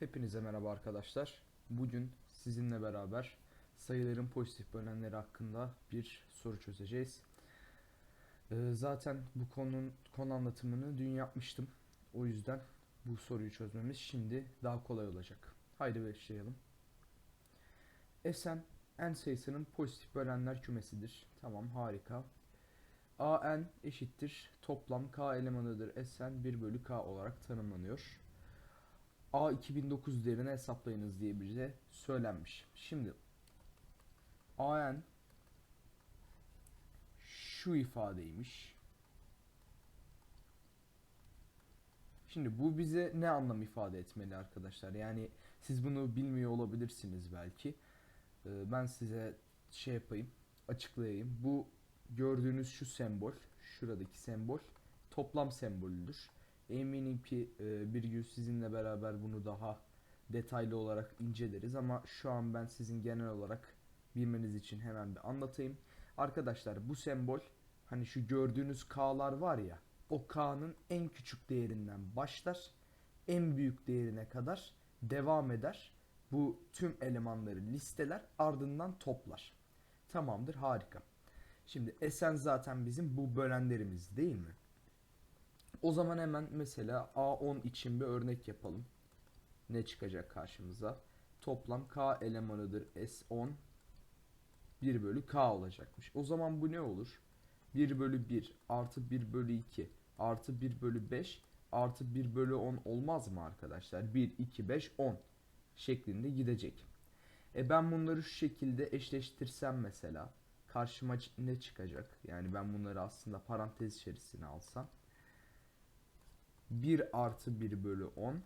Hepinize merhaba arkadaşlar. Bugün sizinle beraber sayıların pozitif bölenleri hakkında bir soru çözeceğiz. Ee, zaten bu konunun konu anlatımını dün yapmıştım. O yüzden bu soruyu çözmemiz şimdi daha kolay olacak. Haydi başlayalım. Sn n sayısının pozitif bölenler kümesidir. Tamam harika. an eşittir toplam k elemanıdır. Sn 1 bölü k olarak tanımlanıyor. A 2009 değerini hesaplayınız diye bize söylenmiş. Şimdi AN şu ifadeymiş. Şimdi bu bize ne anlam ifade etmeli arkadaşlar? Yani siz bunu bilmiyor olabilirsiniz belki. Ee, Ben size şey yapayım, açıklayayım. Bu gördüğünüz şu sembol, şuradaki sembol toplam sembolüdür. Eminim ki e, bir gün sizinle beraber bunu daha detaylı olarak inceleriz ama şu an ben sizin genel olarak bilmeniz için hemen bir anlatayım. Arkadaşlar bu sembol hani şu gördüğünüz K'lar var ya o K'nın en küçük değerinden başlar en büyük değerine kadar devam eder. Bu tüm elemanları listeler ardından toplar. Tamamdır harika. Şimdi Sn zaten bizim bu bölenlerimiz değil mi? O zaman hemen mesela A10 için bir örnek yapalım. Ne çıkacak karşımıza? Toplam K elemanıdır S10 1 bölü K olacakmış. O zaman bu ne olur? 1 bölü 1 artı 1 bölü 2 artı 1 bölü 5 artı 1 bölü 10 olmaz mı arkadaşlar? 1, 2, 5, 10 şeklinde gidecek. E ben bunları şu şekilde eşleştirsem mesela karşıma ne çıkacak? Yani ben bunları aslında parantez içerisine alsam 1 artı 1 bölü 10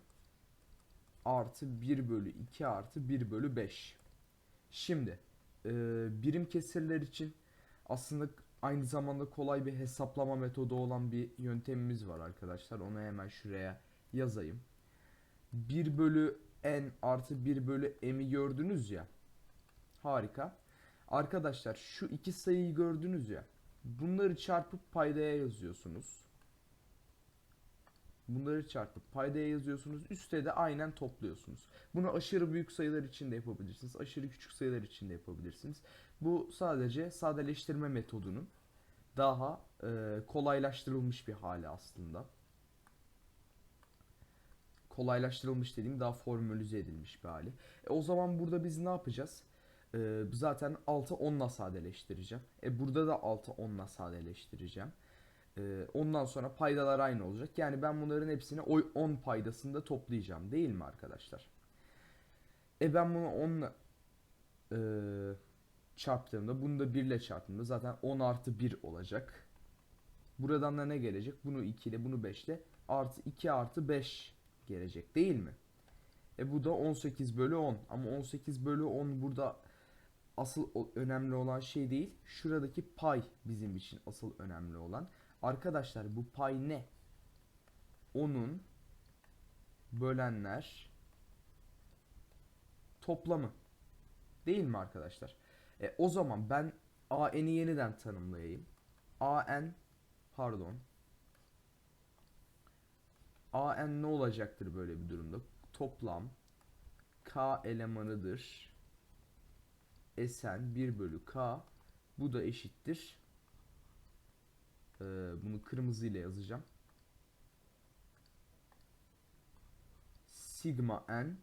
artı 1 bölü 2 artı 1 bölü 5. Şimdi e, birim kesirler için aslında aynı zamanda kolay bir hesaplama metodu olan bir yöntemimiz var arkadaşlar. Onu hemen şuraya yazayım. 1 bölü n artı 1 bölü m'i gördünüz ya. Harika. Arkadaşlar şu iki sayıyı gördünüz ya. Bunları çarpıp paydaya yazıyorsunuz. Bunları çarpıp paydaya yazıyorsunuz. Üste de aynen topluyorsunuz. Bunu aşırı büyük sayılar için de yapabilirsiniz. Aşırı küçük sayılar için de yapabilirsiniz. Bu sadece sadeleştirme metodunun daha e, kolaylaştırılmış bir hali aslında. Kolaylaştırılmış dediğim daha formülize edilmiş bir hali. E, o zaman burada biz ne yapacağız? E, zaten 6 10'la sadeleştireceğim. E, burada da 6 10'la sadeleştireceğim. Ee, ondan sonra paydalar aynı olacak. Yani ben bunların hepsini o 10 paydasında toplayacağım değil mi arkadaşlar? E ben bunu 10 ile e, çarptığımda bunu da 1 ile çarptığımda zaten 10 artı 1 olacak. Buradan da ne gelecek? Bunu 2 ile bunu 5 ile artı 2 artı 5 gelecek değil mi? E bu da 18 bölü 10 ama 18 bölü 10 burada asıl önemli olan şey değil. Şuradaki pay bizim için asıl önemli olan. Arkadaşlar bu pay ne? Onun bölenler toplamı. Değil mi arkadaşlar? E, o zaman ben AN'i yeniden tanımlayayım. AN pardon. AN ne olacaktır böyle bir durumda? Toplam K elemanıdır. Sn 1 bölü K. Bu da eşittir. Ee, bunu kırmızı ile yazacağım. Sigma n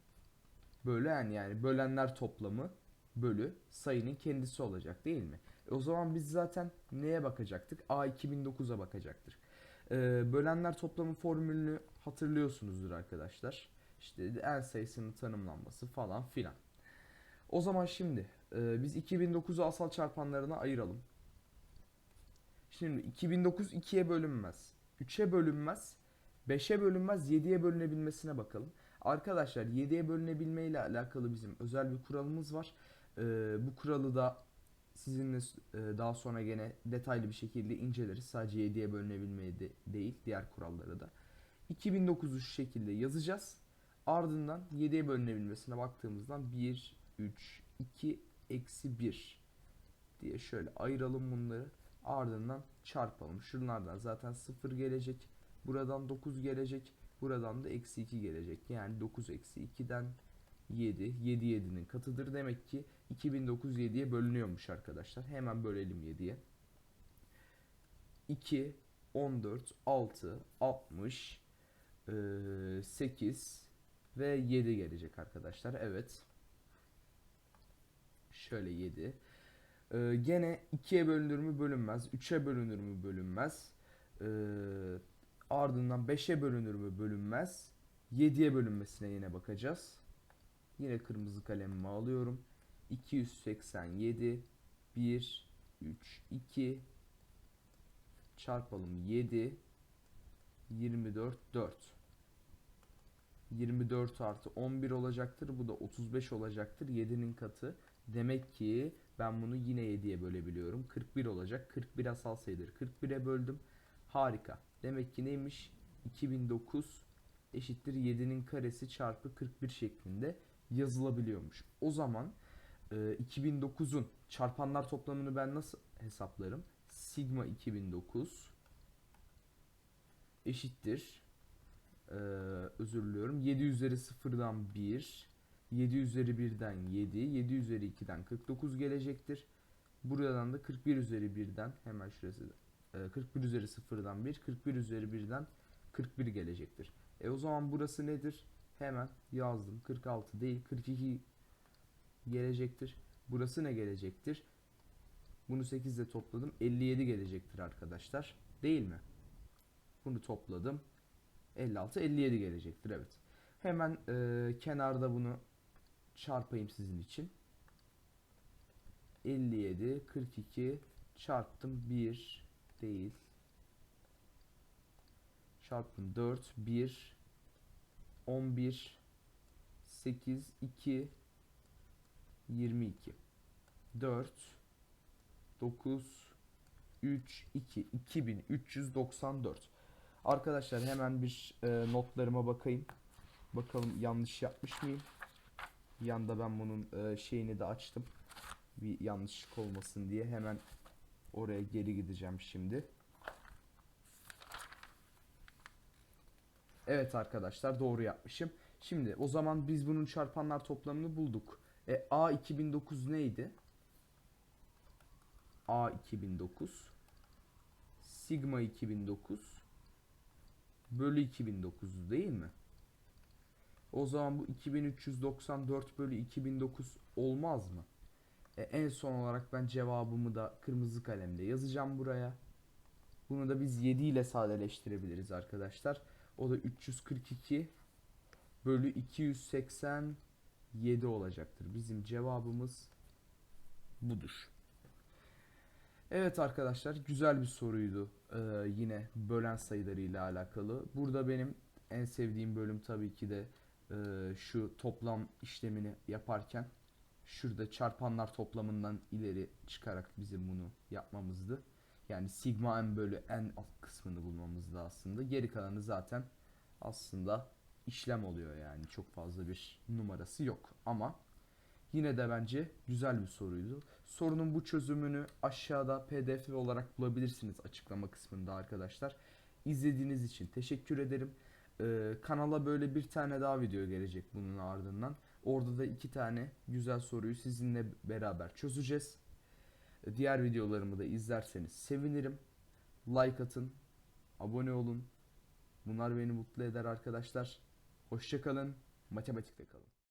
bölü n yani bölenler toplamı bölü sayının kendisi olacak değil mi? E o zaman biz zaten neye bakacaktık? A 2009'a bakacaktık. Ee, bölenler toplamı formülünü hatırlıyorsunuzdur arkadaşlar. İşte n sayısının tanımlanması falan filan. O zaman şimdi e, biz 2009'u asal çarpanlarına ayıralım. Şimdi 2009 2'ye bölünmez. 3'e bölünmez. 5'e bölünmez. 7'ye bölünebilmesine bakalım. Arkadaşlar 7'ye bölünebilme ile alakalı bizim özel bir kuralımız var. Ee, bu kuralı da sizinle e, daha sonra gene detaylı bir şekilde inceleriz. Sadece 7'ye bölünebilmeyi de değil diğer kuralları da. 2009'u şu şekilde yazacağız. Ardından 7'ye bölünebilmesine baktığımızdan 1, 3, 2, eksi 1 diye şöyle ayıralım bunları. Ardından çarpalım. Şunlardan zaten 0 gelecek. Buradan 9 gelecek. Buradan da eksi 2 gelecek. Yani 9 eksi 2'den 7. 7 7'nin katıdır. Demek ki 2009 7'ye bölünüyormuş arkadaşlar. Hemen bölelim 7'ye. 2, 14, 6, 60, eee, 8 ve 7 gelecek arkadaşlar. Evet. Şöyle 7. Ee, gene 2'ye bölünür mü bölünmez. 3'e bölünür mü bölünmez. Ee, ardından 5'e bölünür mü bölünmez. 7'ye bölünmesine yine bakacağız. Yine kırmızı kalemimi alıyorum. 287 1 3 2 çarpalım 7 24 4 24 artı 11 olacaktır. Bu da 35 olacaktır. 7'nin katı. Demek ki ben bunu yine 7'ye bölebiliyorum. 41 olacak. 41 asal sayıdır. 41'e böldüm. Harika. Demek ki neymiş? 2009 eşittir 7'nin karesi çarpı 41 şeklinde yazılabiliyormuş. O zaman e, 2009'un çarpanlar toplamını ben nasıl hesaplarım? Sigma 2009 eşittir ee, özür diliyorum. 7 üzeri 0'dan 1, 7 üzeri 1'den 7, 7 üzeri 2'den 49 gelecektir. Buradan da 41 üzeri 1'den hemen şurası e, 41 üzeri 0'dan 1, 41 üzeri 1'den 41 gelecektir. E o zaman burası nedir? Hemen yazdım. 46 değil 42 gelecektir. Burası ne gelecektir? Bunu 8 ile topladım. 57 gelecektir arkadaşlar. Değil mi? Bunu topladım. 56 57 gelecektir evet. Hemen e, kenarda bunu çarpayım sizin için. 57 42 çarptım 1 değil. Çarptım 4 1 11 8 2 22 4 9 3 2 2394 Arkadaşlar hemen bir e, notlarıma bakayım. Bakalım yanlış yapmış mıyım? Yanda ben bunun e, şeyini de açtım. Bir yanlışlık olmasın diye hemen oraya geri gideceğim şimdi. Evet arkadaşlar doğru yapmışım. Şimdi o zaman biz bunun çarpanlar toplamını bulduk. E, A 2009 neydi? A 2009 Sigma 2009 bölü 2009 değil mi? O zaman bu 2394 bölü 2009 olmaz mı? E, en son olarak ben cevabımı da kırmızı kalemle yazacağım buraya. Bunu da biz 7 ile sadeleştirebiliriz arkadaşlar. O da 342 bölü 287 olacaktır. Bizim cevabımız budur. Evet arkadaşlar güzel bir soruydu ee, yine bölen sayılarıyla alakalı. Burada benim en sevdiğim bölüm tabii ki de e, şu toplam işlemini yaparken şurada çarpanlar toplamından ileri çıkarak bizim bunu yapmamızdı. Yani sigma n bölü n alt kısmını bulmamızdı aslında. Geri kalanı zaten aslında işlem oluyor yani çok fazla bir numarası yok ama Yine de bence güzel bir soruydu. Sorunun bu çözümünü aşağıda pdf olarak bulabilirsiniz açıklama kısmında arkadaşlar. İzlediğiniz için teşekkür ederim. Ee, kanala böyle bir tane daha video gelecek bunun ardından. Orada da iki tane güzel soruyu sizinle beraber çözeceğiz. Ee, Diğer videolarımı da izlerseniz sevinirim. Like atın, abone olun. Bunlar beni mutlu eder arkadaşlar. Hoşçakalın, matematikte kalın.